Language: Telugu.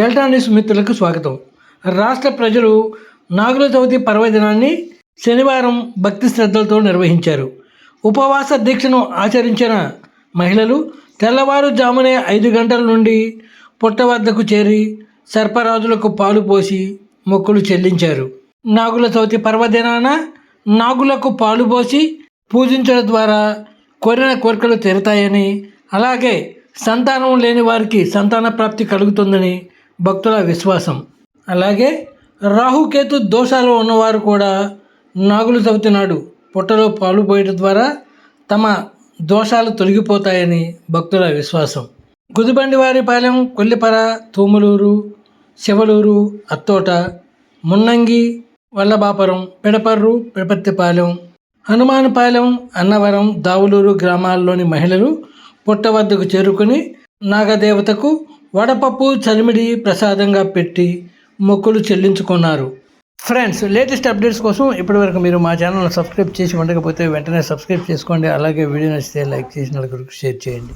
డెల్టా న్యూస్ మిత్రులకు స్వాగతం. రాష్ట్ర ప్రజలు నాగుల చవితి పర్వదినాన్ని శనివారం భక్తి శ్రద్ధలతో నిర్వహించారు. ఉపవాస దీక్షను ఆచరించిన మహిళలు తెల్లవారుజామునే ఐదు గంటల నుండి పుట్ట వద్దకు చేరి సర్పరాజులకు పాలు పోసి మొక్కులు చెల్లించారు. నాగుల చవితి పర్వదినాన నాగులకు పాలు పోసి పూజించడం ద్వారా కోరిన కోరికలు తీరుతాయని అలాగే సంతానం లేని వారికి సంతాన ప్రాప్తి కలుగుతుందని భక్తుల విశ్వాసం. అలాగే రాహుకేతు దోషాలు ఉన్నవారు కూడా నాగులు చవితి నాడు పుట్టలో పాలు పోయడం ద్వారా తమ దోషాలు తొలగిపోతాయని భక్తుల విశ్వాసం. గుదిబండివారిపాలెం కొల్లిపర తూములూరు శివలూరు అత్తోట మున్నంగి వల్లభాపురం పిడపర్రు పిడపత్తిపాలెం హనుమానపాలెం అన్నవరం దావులూరు గ్రామాల్లోని మహిళలు పుట్ట వద్దకు చేరుకుని నాగదేవతకు వడపప్పు చలిమిడి ప్రసాదంగా పెట్టి మొక్కులు చెల్లించుకున్నారు. ఫ్రెండ్స్ లేటెస్ట్ అప్డేట్స్ కోసం ఇప్పటివరకు మీరు మా ఛానల్ సబ్స్క్రైబ్ చేసి ఉండకపోతే వెంటనే సబ్స్క్రైబ్ చేసుకోండి. అలాగే వీడియో నచ్చితే లైక్ చేసి నలుగురికి షేర్ చేయండి.